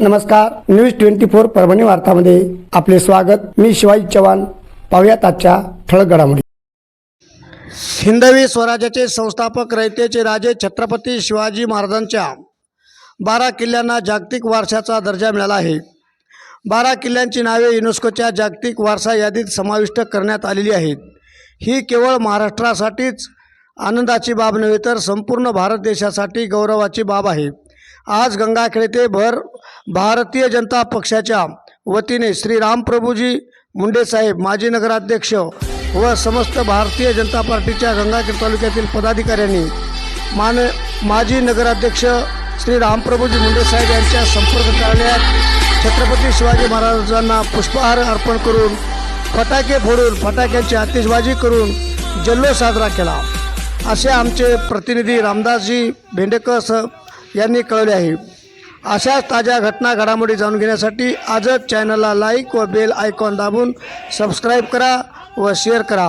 नमस्कार news twenty four Parbhani वार्तामध्ये आपले स्वागत. मी शिवाजी चव्हाण. पाहुयात आजच्या ठळक घडामोडी. हिंदवी स्वराज्याचे संस्थापक रयतेचे राजे छत्रपती शिवाजी महाराजांच्या बारा किल्ल्यांना जागतिक वारशाचा दर्जा मिळाला आहे. बारा किल्ल्यांची नावे युनेस्कोच्या जागतिक वारसा यादीत समाविष्ट करण्यात आलेली आहेत. ही केवळ महाराष्ट्रासाठीच आनंदाची बाब नव्हे तर संपूर्ण भारत देशासाठी गौरवाची बाब आहे. आज गंगाखेड ते भर भारतीय जनता पक्षाच्या वतीने श्री रामप्रभूजी मुंडेसाहेब माजी नगराध्यक्ष व समस्त भारतीय जनता पार्टीच्या गंगाखेड तालुक्यातील पदाधिकाऱ्यांनी मान माजी नगराध्यक्ष श्री रामप्रभूजी मुंडेसाहेब यांच्या संपर्क कार्यालयात छत्रपती शिवाजी महाराजांना पुष्पहार अर्पण करून फटाके फोडून फटाक्यांची आतिषबाजी करून जल्लोष साजरा केला. असे आमचे प्रतिनिधी रामदासजी भेंडेकर यांनी कळवले आहे. अशाच ताज्या घटना घडामोडी जाणून घेण्यासाठी आजच चॅनलला लाईक व बेल आयकॉन दाबून सबस्क्राईब करा व शेअर करा.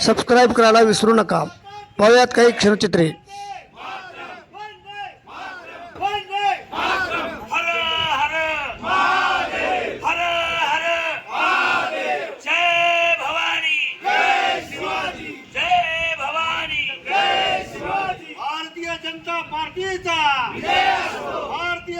सबस्क्राईब करायला विसरू नका. पाहूयात काही क्षणचित्रे. भारतीय जनता पार्टीचा.